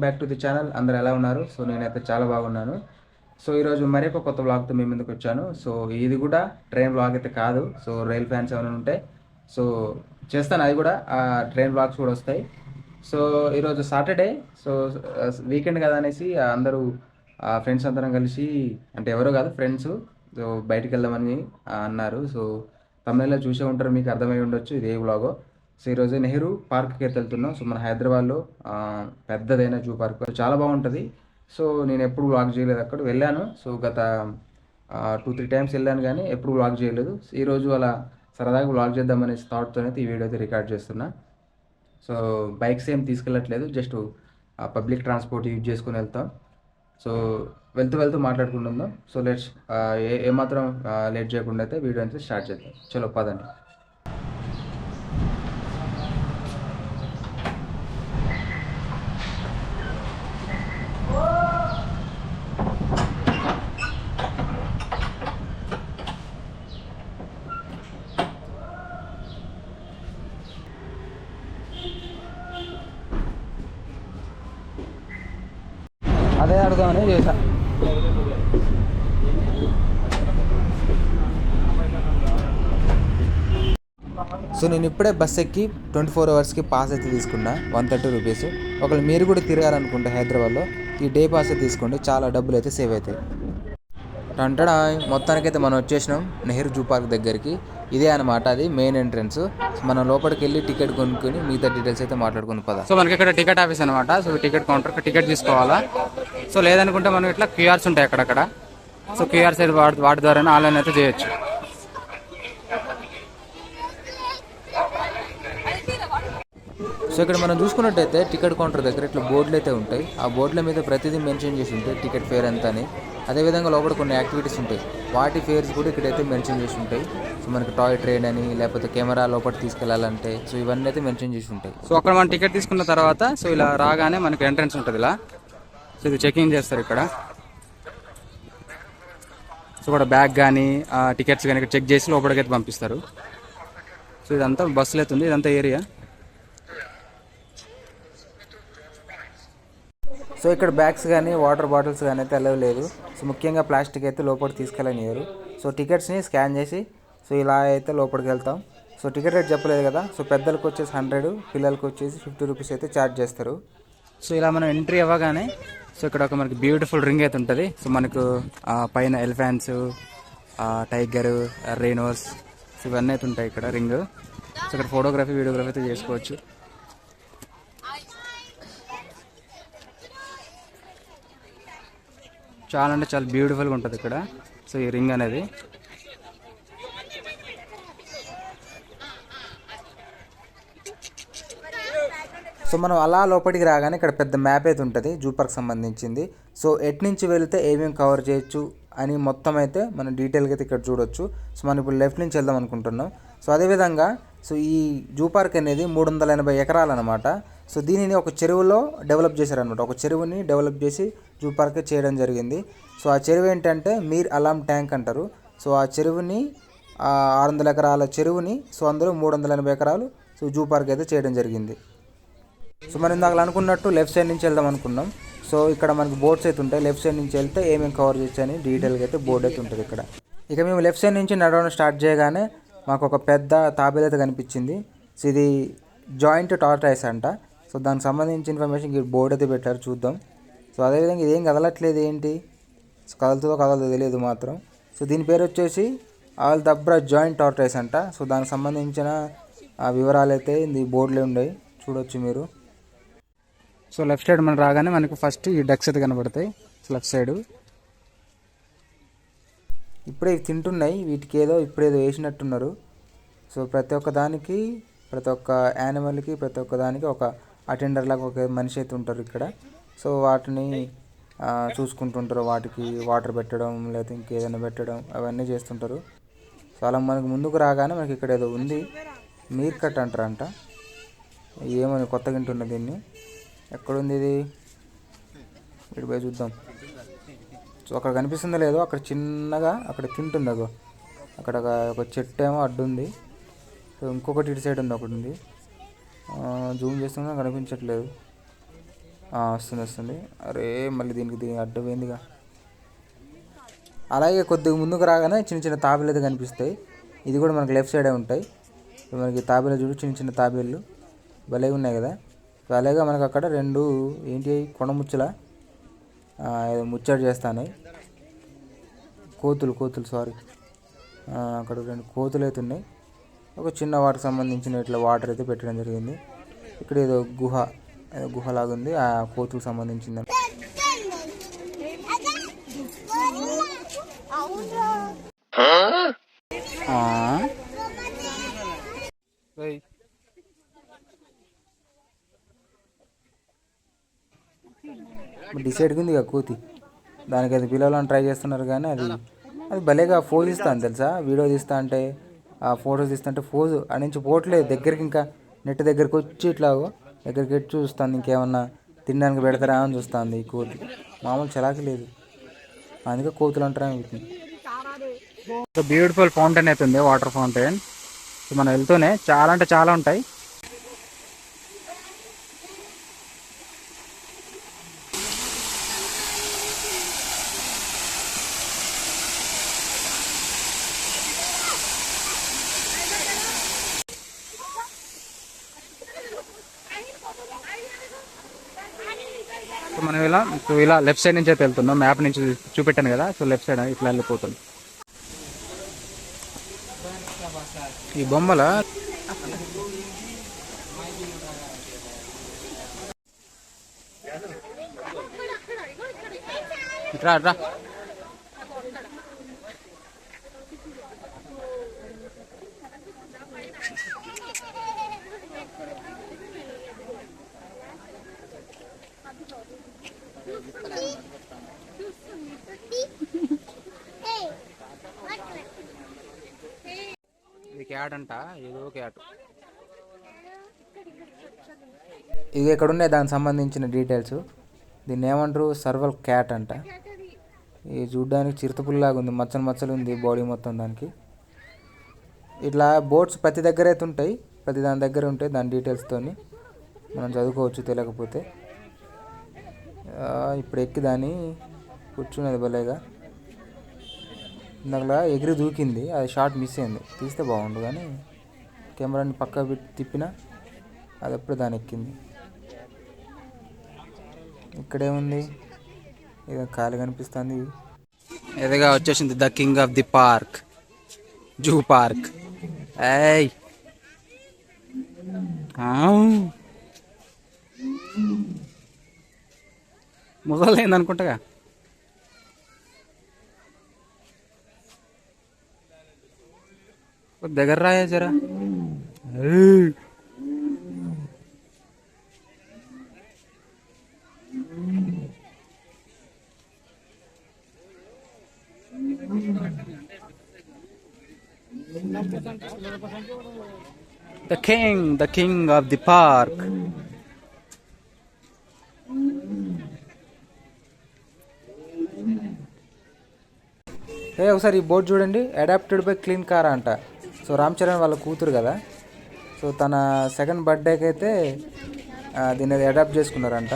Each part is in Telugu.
Welcome back to the channel అందరు ఎలా ఉన్నారు? సో నేనైతే చాలా బాగున్నాను. సో ఈరోజు మరొక కొత్త బ్లాగ్తో మీ ముందుకు వచ్చాను. సో ఇది కూడా ట్రైన్ బ్లాగ్ అయితే కాదు. సో రైల్ ఫ్యాన్స్ ఏమైనా ఉంటే సో చేస్తాను. అది కూడా ఆ ట్రైన్ బ్లాగ్స్ కూడా వస్తాయి. సో ఈరోజు సాటర్డే సో వీకెండ్ కదా అనేసి అందరూ ఫ్రెండ్స్ అందరం కలిసి అంటే ఎవరో కాదు ఫ్రెండ్స్ సో బయటికి వెళ్దామని అన్నారు. సో తమిళలో చూసే ఉంటారు. మీకు అర్థమై ఉండొచ్చు. ఇది ఏ వ్లాగో సో ఈరోజు నెహ్రూ పార్క్కి అయితే వెళ్తున్నాం. సో మన హైదరాబాద్లో పెద్దదైన జూ పార్క్ చాలా బాగుంటుంది. సో నేను ఎప్పుడు వ్లాగ్ చేయలేదు అక్కడ. వెళ్ళాను. సో గత టూ త్రీ టైమ్స్ వెళ్ళాను కానీ ఎప్పుడు వ్లాగ్ చేయలేదు. ఈరోజు అలా సరదాగా వ్లాగ్ చేద్దామనే థాట్తో అయితే ఈ వీడియో అయితే రికార్డ్ చేస్తున్నా. సో బైక్స్ ఏం తీసుకెళ్ళట్లేదు. జస్ట్ పబ్లిక్ ట్రాన్స్పోర్ట్ యూజ్ చేసుకుని వెళ్తాం. సో వెళ్తూ వెళ్తూ మాట్లాడుకుంటుందాం. సో లెట్స్ ఏ ఏమాత్రం లేట్ చేయకుండా అయితే వీడియో అయితే స్టార్ట్ చేద్దాం. చలో పదండి. సో నేను ఇప్పుడే బస్ ఎక్కి ట్వంటీ ఫోర్ అవర్స్కి పాస్ అయితే తీసుకున్నా వన్ థర్టీ రూపీస్ ఒకవేళ మీరు కూడా తిరగాలనుకుంటే హైదరాబాద్లో ఈ డే పాస్ అయితే తీసుకోండి చాలా డబ్బులు అయితే సేవ్ అవుతాయి. టంటడా మొత్తానికైతే మనం వచ్చేసినాం నెహ్రూ జూ పార్క్ దగ్గరికి. ఇదే అనమాట అది మెయిన్ ఎంట్రన్స్ మనం లోపలికి వెళ్ళి టికెట్ కొనుక్కొని మిగతా డీటెయిల్స్ అయితే మాట్లాడుకుని పదా. సో మనకి ఇక్కడ టికెట్ ఆఫీస్ అనమాట సో టికెట్ కౌంటర్ టికెట్ తీసుకోవాలా? సో లేదనుకుంటే మనం ఇట్లా క్యూఆర్స్ ఉంటాయి అక్కడక్కడ. సో క్యూఆర్స్ అయితే వాటి వాటి ద్వారా ఆన్లైన్ అయితే చేయొచ్చు. ఇక్కడ మనం చూసుకున్నట్టయితే టికెట్ కౌంటర్ దగ్గర ఇట్లా బోర్డులు అయితే ఉంటాయి. ఆ బోర్డుల మీద ప్రతిదీ మెన్షన్ చేసి ఉంటాయి టికెట్ ఫేర్ ఎంత అని. అదేవిధంగా లోపల కొన్ని యాక్టివిటీస్ ఉంటాయి. వాటి ఫేర్స్ కూడా ఇక్కడైతే మెన్షన్ చేసి ఉంటాయి. సో మనకి టాయ్ ట్రైన్ అని లేకపోతే కెమెరా లోపల తీసుకెళ్ళాలంటే సో ఇవన్నీ అయితే మెన్షన్ చేసి ఉంటాయి. సో అక్కడ మనం టికెట్ తీసుకున్న తర్వాత సో ఇలా రాగానే మనకి ఎంట్రన్స్ ఉంటుంది ఇలా. సో ఇది చెకింగ్ చేస్తారు ఇక్కడ. సో ఇక్కడ బ్యాగ్ కానీ టికెట్స్ కానీ ఇక్కడ చెక్ చేసి లోపలికి అయితే పంపిస్తారు. సో ఇదంతా బస్సులు అయితే ఉంది. ఇదంతా ఏరియా? సో ఇక్కడ బ్యాగ్స్ కానీ వాటర్ బాటిల్స్ కానీ అయితే అలవ్ లేదు. సో ముఖ్యంగా ప్లాస్టిక్ అయితే లోపలికి తీసుకెళ్ళనియరు సో టికెట్స్ని స్కాన్ చేసి సో ఇలా అయితే లోపలికి వెళ్తాం. సో టికెట్ రేట్ చెప్పలేదు కదా సో పెద్దలకు వచ్చేసి హండ్రెడ్ పిల్లలకు వచ్చేసి ఫిఫ్టీ రూపీస్ అయితే ఛార్జ్ చేస్తారు. సో ఇలా మనం ఎంట్రీ అవ్వగానే సో ఇక్కడ ఒక మనకి బ్యూటిఫుల్ రింగ్ అయితే ఉంటుంది. సో మనకు పైన ఎలిఫెంట్స్ టైగర్ రైనోస్ ఇవన్నీ అయితే ఉంటాయి ఇక్కడ రింగ్ సో ఇక్కడ ఫోటోగ్రఫీ వీడియోగ్రఫీ అయితే చేసుకోవచ్చు. చాలా అంటే చాలా బ్యూటిఫుల్గా ఉంటుంది ఇక్కడ. సో ఈ రింగ్ అనేది. సో మనం అలా లోపలికి రాగానే ఇక్కడ పెద్ద మ్యాప్ అయితే ఉంటుంది జూ పార్క్ సంబంధించింది. సో ఎటు నుంచి ఏమేమి కవర్ చేయొచ్చు అని మొత్తం అయితే మనం డీటెయిల్గా అయితే ఇక్కడ చూడొచ్చు. సో మనం ఇప్పుడు లెఫ్ట్ నుంచి వెళ్దాం అనుకుంటున్నాం. సో అదేవిధంగా సో ఈ జూ పార్క్ అనేది మూడు వందల ఎనభై ఎకరాలు అనమాట సో దీనిని ఒక చెరువులో డెవలప్ చేశారనమాట ఒక చెరువుని డెవలప్ చేసి జూ పార్క్ చేయడం జరిగింది. సో ఆ చెరువు ఏంటంటే మీర్ అలాం ట్యాంక్ అంటారు. సో ఆ చెరువుని ఆరు వందల ఎకరాల చెరువుని సో అందులో మూడు వందల ఎనభై ఎకరాలు సో జూ పార్క్ అయితే చేయడం జరిగింది. సో మనం ఇందాక అనుకున్నట్టు లెఫ్ట్ సైడ్ నుంచి వెళ్దాం అనుకున్నాం. సో ఇక్కడ మనకి బోర్డ్స్ అయితే ఉంటాయి. లెఫ్ట్ సైడ్ నుంచి వెళ్తే ఏమేమి కవర్ చేయొచ్చు అని డీటెయిల్గా అయితే బోర్డు అయితే ఉంటుంది ఇక్కడ. ఇక మేము లెఫ్ట్ సైడ్ నుంచి నడవడం స్టార్ట్ చేయగానే మాకు ఒక పెద్ద తాబేలు అయితే కనిపించింది. సో ఇది జాయింట్ టార్టైస్ అంట. సో దానికి సంబంధించిన ఇన్ఫర్మేషన్ ఇక్కడ బోర్డు అయితే పెట్టారు చూద్దాం. సో అదేవిధంగా ఇదేం కదలట్లేదు ఏంటి? సో కదులుతుందో కదలదో తెలియదు మాత్రం. సో దీని పేరు వచ్చేసి ఆల్ దబ్రా జాయింట్ టార్టైస్ అంట. సో దానికి సంబంధించిన ఆ వివరాలు అయితే ఈ బోర్డులో ఉన్నాయి. చూడొచ్చు మీరు. సో లెఫ్ట్ సైడ్ మనం రాగానే మనకు ఫస్ట్ ఈ డక్స్ అయితే కనబడతాయి. Left side. ఇప్పుడే ఇవి తింటున్నాయి. వీటికి ఏదో ఇప్పుడేదో వేసినట్టున్నారు. సో ప్రతి ఒక్క దానికి ప్రతి ఒక్క యానిమల్కి ప్రతి ఒక్క దానికి ఒక అటెండర్ లాగా ఒక మనిషి అయితే ఉంటారు ఇక్కడ. సో వాటిని చూసుకుంటుంటారు. వాటికి వాటర్ పెట్టడం లేదా ఇంకేదైనా పెట్టడం అవన్నీ చేస్తుంటారు. సో అలా మనకు ముందుకు రాగానే మనకి ఇక్కడ ఏదో ఉంది. మీర్ కట్ అంటారంట. ఏమని కొత్తగా గింటున్న దీన్ని? ఎక్కడుంది ఇది? ఇటు పోయి చూద్దాం. సో అక్కడ కనిపిస్తుందో లేదో అక్కడ చిన్నగా అక్కడ తింటుంది అగో. అక్కడ ఒక ఒక చెట్టు ఏమో అడ్డుంది. సో ఇంకొకటి ఇటు సైడ్ ఉంది ఒకటి ఉంది. జూమ్ చేస్తున్నా కనిపించట్లేదు. వస్తుంది వస్తుంది. అరే మళ్ళీ దీనికి దీని అడ్డపోయిందిగా అలాగే కొద్దిగా ముందుకు రాగానే చిన్న చిన్న తాబేలు అయితే కనిపిస్తాయి. ఇది కూడా మనకి లెఫ్ట్ సైడే ఉంటాయి. మనకి తాబేలు చూడు చిన్న చిన్న తాబేళ్ళు భలే ఉన్నాయి కదా. అలాగే మనకు అక్కడ రెండు ఏంటి కొండ ముచ్చల ముచ్చట చేస్తాను కోతులు కోతులు సారీ. అక్కడ రెండు కోతులు అయితే ఉన్నాయి. ఒక చిన్న వాటికి సంబంధించిన ఇట్లా వాటర్ అయితే పెట్టడం జరిగింది. ఇక్కడ ఏదో గుహ ఏదో గుహ లాగా ఉంది. ఆ కోతులకు సంబంధించింది. డిసైడ్గా ఉంది ఇక కోతి. దానికి అది పిలవాలని ట్రై చేస్తున్నారు కానీ అది అది భలేగా ఫోజ్ ఇస్తాను తెలుసా? వీడియో తీస్తా అంటే ఫోటోస్ తీస్తుంటే ఫోజ్ ఆ నుంచి పోవట్లేదు దగ్గరికి ఇంకా నెట్ దగ్గరికి వచ్చి ఇట్లా దగ్గరికి వచ్చి చూస్తాను ఇంకేమన్నా తినడానికి పెడతారా అని చూస్తుంది ఈ కోతి. మామూలు చలాకి లేదు. అందుకే కోతులు అంటారా వీటిని. బ్యూటిఫుల్ ఫౌంటైన్ అయితే ఉంది వాటర్ ఫౌంటైన్ సో మనం వెళ్తూనే చాలా అంటే చాలా ఉంటాయి. ఇలా సో ఇలా లెఫ్ట్ సైడ్ నుంచి అయితే వెళ్తున్నాం. మ్యాప్ నుంచి చూపెట్టాను కదా సో లెఫ్ట్ సైడ్ ఇట్లా వెళ్ళిపోతుంది ఈ బొమ్మల రా రా ఇది క్యాట్ అంట ఏదో క్యాట్ ఇది ఇక్కడ ఉన్నాయి దానికి సంబంధించిన డీటెయిల్స్. దీన్ని ఏమంటారు? సర్వల్ క్యాట్ అంట. ఇది చూడ్డానికి చిరుతపుల్లాగా ఉంది మచ్చలు మచ్చలు ఉంది బాడీ మొత్తం దానికి. ఇట్లా బోట్స్ ప్రతి దగ్గర అయితే ఉంటాయి ప్రతి దాని దగ్గర ఉంటాయి దాని డీటెయిల్స్తోని మనం చదువుకోవచ్చు తెలియకపోతే. ఇప్పుడు ఎక్కి దాన్ని కూర్చున్నది భలేగా. ఇందాక ఎగిరి దూకింది అది షార్ట్ మిస్ అయింది. తీస్తే బాగుండు కానీ కెమెరాని పక్క పెట్టి తిప్పిన అది ఎప్పుడు దాని ఎక్కింది ఇక్కడేముంది? ఏదో ఖాళీ కనిపిస్తుంది. ఎదుగా వచ్చేసింది the king of the park. Zoo park. ఏయ్! మొదలైంది అనుకుంటగా దగ్గర రాయా జరా ఏయ్. The king, the king of the park. ఏ ఒకసారి ఈ బోర్డు చూడండి అడాప్టెడ్ బై క్లీన్ కార్ అంట సో రామ్ చరణ్ వాళ్ళ కూతురు కదా. సో తన సెకండ్ బర్త్డేకి అయితే దీన్ని అది అడాప్ట్ చేసుకున్నారంట.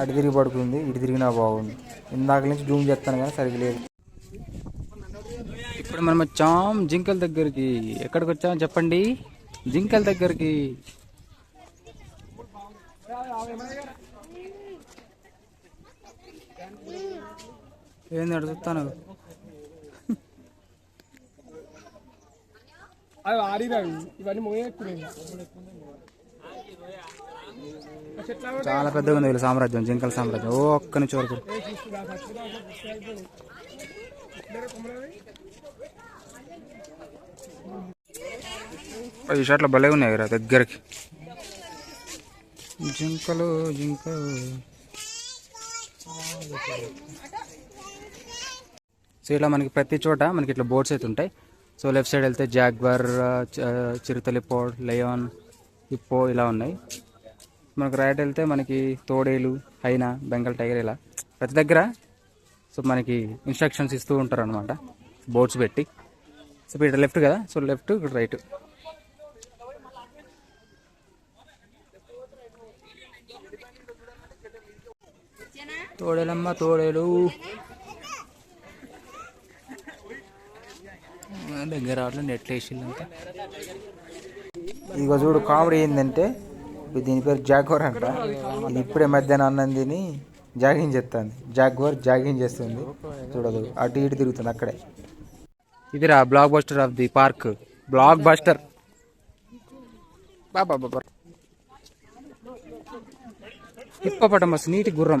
అటు తిరిగి పడుకుంది ఇటు తిరిగినా బాగుంది. ఇందాక నుంచి జూమ్ చేస్తాను కానీ సరిగ్గా లేదు. ఇప్పుడు మనం వచ్చాం జింకల దగ్గరికి. ఎక్కడికి వచ్చాం చెప్పండి? జింకల దగ్గరికి. ఏంది అడుగుతాను? అవి ఆడినవి ఇవన్నీ మోయెక్కునేవి చాలా పెద్దగా ఉంది వీళ్ళ సామ్రాజ్యం జింకల సామ్రాజ్యం. ఓ ఒక్క నుంచి వరకు. ఈ షర్ట్లు భలే ఉన్నాయి కదా దగ్గరికి. జింకలు జింకలు. సో ఇలా మనకి ప్రతి చోట మనకి ఇట్లా బోట్స్ అయితే ఉంటాయి. సో లెఫ్ట్ సైడ్ వెళ్తే జాగ్వర్ చిరుతలి పోడ్ లయోన్ హిప్పో ఇలా ఉన్నాయి. మనకు రైట్ వెళ్తే మనకి తోడేలు హైనా బెంగాల్ టైగర్ ఇలా ప్రతి దగ్గర. సో మనకి ఇన్స్ట్రక్షన్స్ ఇస్తూ ఉంటారు అనమాట బోట్స్ పెట్టి. సో ఇక్కడ లెఫ్ట్ కదా? సో లెఫ్ట్ ఇక్కడ రైట్ తోడేలమ్మ తోడేలు. దగ్గర రావట్లే నెట్లు వేసిందంతా ఇదిగో చూడు కామెడీ ఏంటంటే దీని పేరు జాగ్వర్ అంట. ఇది ఇప్పుడే మధ్యాహ్నం అన్నం తిని జాగింగ్ చేస్తుంది. జాగ్వర్ జాగింగ్ చేస్తుంది. చూడదు అటు ఇటు తిరుగుతుంది అక్కడే. ఇదిరా blockbuster of the park blockbuster బాబా. బాబా హిప్పపటమస్ నీటి గుర్రం.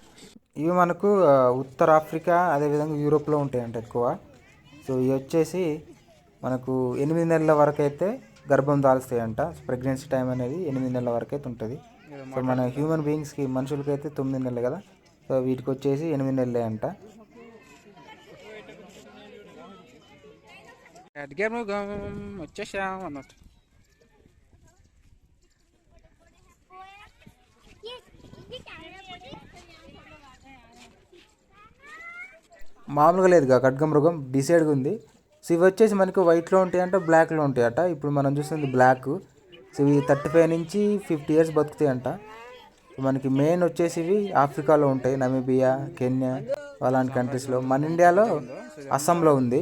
ఇవి మనకు ఉత్తర ఆఫ్రికా అదేవిధంగా యూరోప్లో ఉంటాయంట ఎక్కువ. సో ఇవి వచ్చేసి మనకు ఎనిమిది నెలల వరకు అయితే గర్భం దాల్స్తాయంట. ప్రెగ్నెన్సీ టైం అనేది ఎనిమిది నెలల వరకు అయితే ఉంటుంది సో మన హ్యూమన్ బీయింగ్స్కి మనుషులకి అయితే తొమ్మిది నెలలు కదా. సో వీటికి వచ్చేసి ఎనిమిది నెలలే అంట. వచ్చేసాం అన్నట్టు. మామూలుగా లేదుగా ఖడ్గమృగం డిసైడ్గా ఉంది. సో ఇవి వచ్చేసి మనకి వైట్లో ఉంటాయంట బ్లాక్లో ఉంటాయట. ఇప్పుడు మనం చూస్తుంది బ్లాక్ సో ఇవి థర్టీ ఫైవ్ నుంచి ఫిఫ్టీ ఇయర్స్ బతుకుతాయంట. అంట మనకి మెయిన్ వచ్చేసి ఇవి ఆఫ్రికాలో ఉంటాయి. నమీబియా కెన్యా అలాంటి కంట్రీస్లో మన ఇండియాలో అస్సాంలో ఉంది.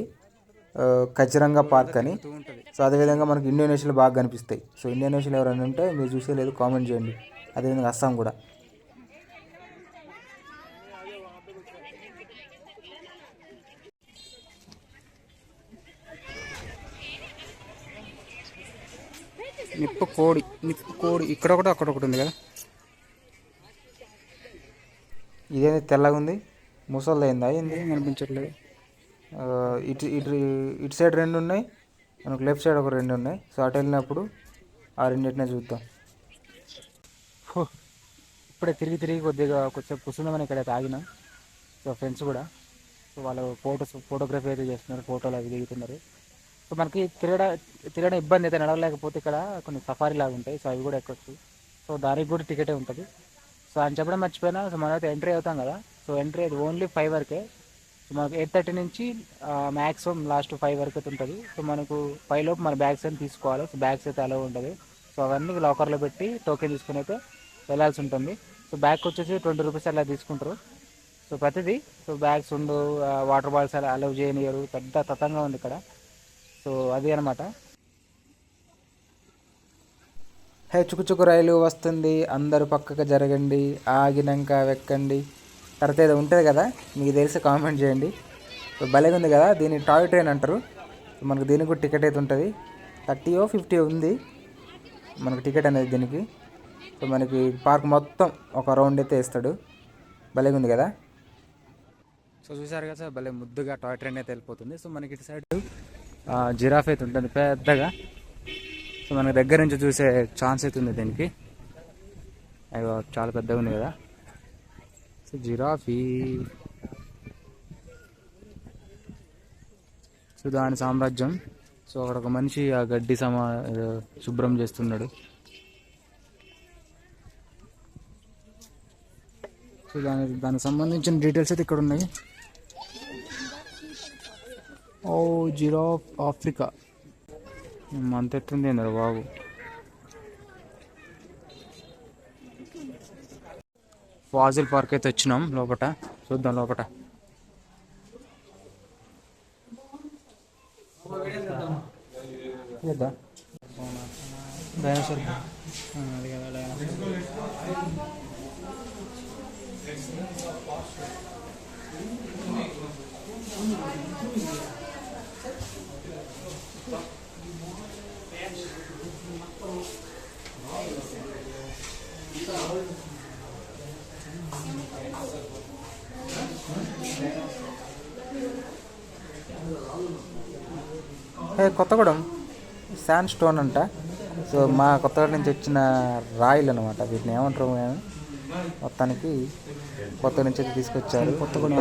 ఖచ్చిరంగా పార్క్ అని. సో అదేవిధంగా మనకి ఇండోనేషియాలో బాగా కనిపిస్తాయి. సో ఇండోనేషియాలో ఎవరైనా ఉంటే మీరు చూసే లేదు కామెంట్ చేయండి. అదేవిధంగా అస్సాం కూడా. నిప్పు కోడి నిప్పు కోడి. ఇక్కడ ఒకటి అక్కడ ఒకటి ఉంది కదా. ఇదేంది? తెల్లగా ఉంది? ముసలిదైందా ఏంది? ఏం కనిపించట్లేదు. ఇటు ఇటు ఇటు సైడ్ రెండు ఉన్నాయి. మనకు లెఫ్ట్ సైడ్ ఒక రెండు ఉన్నాయి. సో అటు వెళ్ళినప్పుడు ఆ రెండింటినే చూద్దాం. ఇప్పుడే తిరిగి తిరిగి కొద్దిగా కొంచెం కూర్చుందామని ఇక్కడ తాగినాం. సో ఫ్రెండ్స్ కూడా. సో వాళ్ళు ఫోటోస్ ఫోటోగ్రఫీ అయితే చేస్తున్నారు. ఫోటోలు అవి దిగుతున్నారు. సో మనకి తిరగడ తిరగడం ఇబ్బంది అయితే నడవలేకపోతే ఇక్కడ కొన్ని సఫారీ లాగా ఉంటాయి. సో అవి కూడా ఎక్కొచ్చు. సో దానికి కూడా టికెటే ఉంటుంది. సో అని చెప్పడం మర్చిపోయినా సో మనమైతే ఎంట్రీ అవుతాం కదా. సో ఎంట్రీ అది ఓన్లీ ఫైవ్ వరకే. సో మనకు ఎయిట్ థర్టీ నుంచి మ్యాక్సిమం లాస్ట్ ఫైవ్ వరకు అయితే ఉంటుంది. సో మనకు ఫైవ్ లోపు మన బ్యాగ్స్ అని తీసుకోవాలి. సో బ్యాగ్స్ అయితే అలా ఉంటుంది సో అవన్నీ లాకర్లో పెట్టి టోకెన్ తీసుకుని అయితే వెళ్ళాల్సి ఉంటుంది. సో బ్యాగ్ వచ్చేసి ట్వంటీ రూపీస్ అలా తీసుకుంటారు. సో ప్రతిదీ సో బ్యాగ్స్ ఉండు వాటర్ బాటిల్స్ అలా అలౌ చేయనియరు. పెద్ద తతంగా ఉంది ఇక్కడ. సో అది అనమాట హే చుకుచుకు రైలు వస్తుంది అందరూ పక్కకు జరగండి ఆగినాక వెక్కండి. తర్వాత ఏదో ఉంటుంది కదా మీకు తెలిసి కామెంట్ చేయండి. సో భలేగా ఉంది కదా దీన్ని టాయ్ ట్రైన్ అంటారు. సో మనకు దీనికి కూడా టికెట్ అయితే ఉంటుంది. థర్టీయో ఫిఫ్టీ ఉంది. మనకు టికెట్ అనేది దీనికి. సో మనకి పార్క్ మొత్తం ఒక రౌండ్ అయితే వేస్తాడు. భలేగా ఉంది కదా. సో చూసారు కదా సార్ భలే ముద్దుగా టాయ్ ట్రైన్ అయితే వెళ్ళిపోతుంది. సో మనకి ఇటు సైడ్ జిరాఫ్ అయితే ఉంటుంది పెద్దగా. సో మనకు దగ్గర నుంచి చూసే ఛాన్స్ అయితే ఉంది దీనికి. అయ్యో చాలా పెద్దగా ఉంది కదా. So giraffe. సో దాని సామ్రాజ్యం. సో అక్కడ ఒక మనిషి ఆ గడ్డి సమా శుభ్రం చేస్తున్నాడు. సో దాని దానికి సంబంధించిన డీటెయిల్స్ అయితే ఇక్కడ ఉన్నాయి. Oh giraffe Africa. అంత ఎత్తుంది ఏందిరా బాబు? ఫాజిల్ పార్క్ అయితే వచ్చినాం లోపట. చూద్దాం లోపట. చేద్దాం డైనోసార్ అది కదా డైనోసార్ కొత్తగూడెం. శాండ్ స్టోన్ అంట. సో మా కొత్తగూడెం నుంచి వచ్చిన రాయిలు అనమాట వీటిని ఏమంటారు మేము? మొత్తానికి కొత్త నుంచి అయితే తీసుకొచ్చారు. కొత్తగూడెం,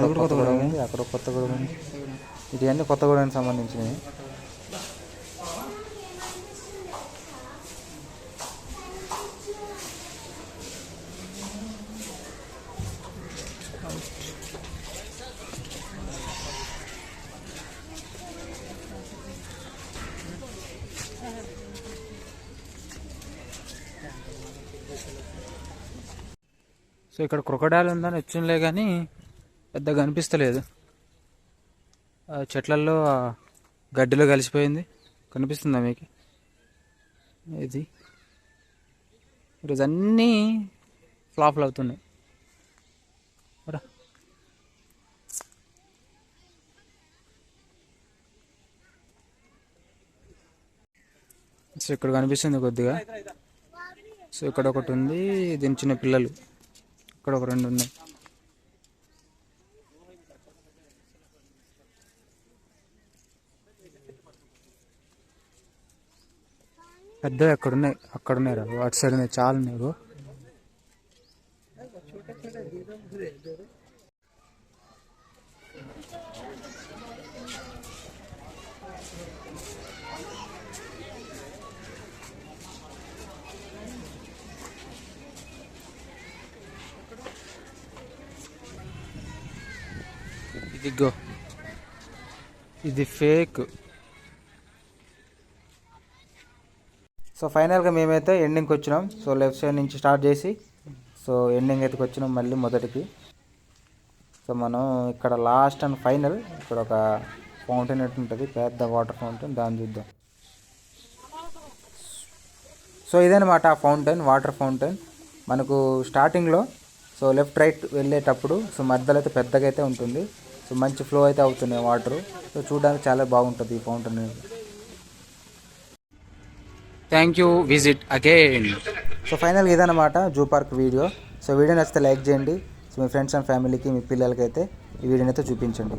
అక్కడ కొత్తగూడెం ఉంది. ఇవన్నీ కొత్తగూడెంకి సంబంధించినవి. సో ఇక్కడ క్రొకడాయిల్ ఉందని వచ్చినలే కానీ పెద్దగా అనిపిస్తలేదు. ఆ చెట్లల్లో గడ్డిలో కలిసిపోయింది. కనిపిస్తుందా మీకు? ఇది. ఈరోజు అన్నీ ఫ్లాప్లు అవుతున్నాయి. సో ఇక్కడ కనిపిస్తుంది కొద్దిగా. సో ఇక్కడ ఒకటి ఉంది. దీని చిన్న పిల్లలు. ఇక్కడ ఒక రెండు ఉన్నాయి. పెద్దవి అక్కడ ఉన్నాయి అక్కడ ఉన్నాయి రా. అటు సైడ్ ఉన్నాయి చాలా ఉన్నాయి ఇదిగో ఇది ఫేక్ సో ఫైనల్గా మేమైతే ఎండింగ్కి వచ్చినాం. సో లెఫ్ట్ సైడ్ నుంచి స్టార్ట్ చేసి సో ఎండింగ్ అయితే వచ్చినాం మళ్ళీ మొదటికి. సో మనం ఇక్కడ లాస్ట్ అండ్ ఫైనల్ ఇక్కడ ఒక ఫౌంటైన్ అయితే ఉంటుంది? పెద్ద వాటర్ ఫౌంటైన్ దాన్ని చూద్దాం. సో ఇదనమాట ఆ ఫౌంటైన్ వాటర్ ఫౌంటైన్ మనకు స్టార్టింగ్లో సో లెఫ్ట్ రైట్ వెళ్ళేటప్పుడు సో మధ్యలో అయితే పెద్దగా అయితే ఉంటుంది. సో మంచి ఫ్లో అయితే అవుతున్నాయి వాటర్ సో చూడడానికి చాలా బాగుంటుంది ఈ ఫౌంటైన్ అనేది. Thank you visit again so ఫైనల్గా ఇదన్నమాట zoo park video. So video నచ్చితే లైక్ చేయండి. సో మీ ఫ్రెండ్స్ అండ్ ఫ్యామిలీకి మీ పిల్లలకి అయితే ఈ వీడియోని అయితే చూపించండి.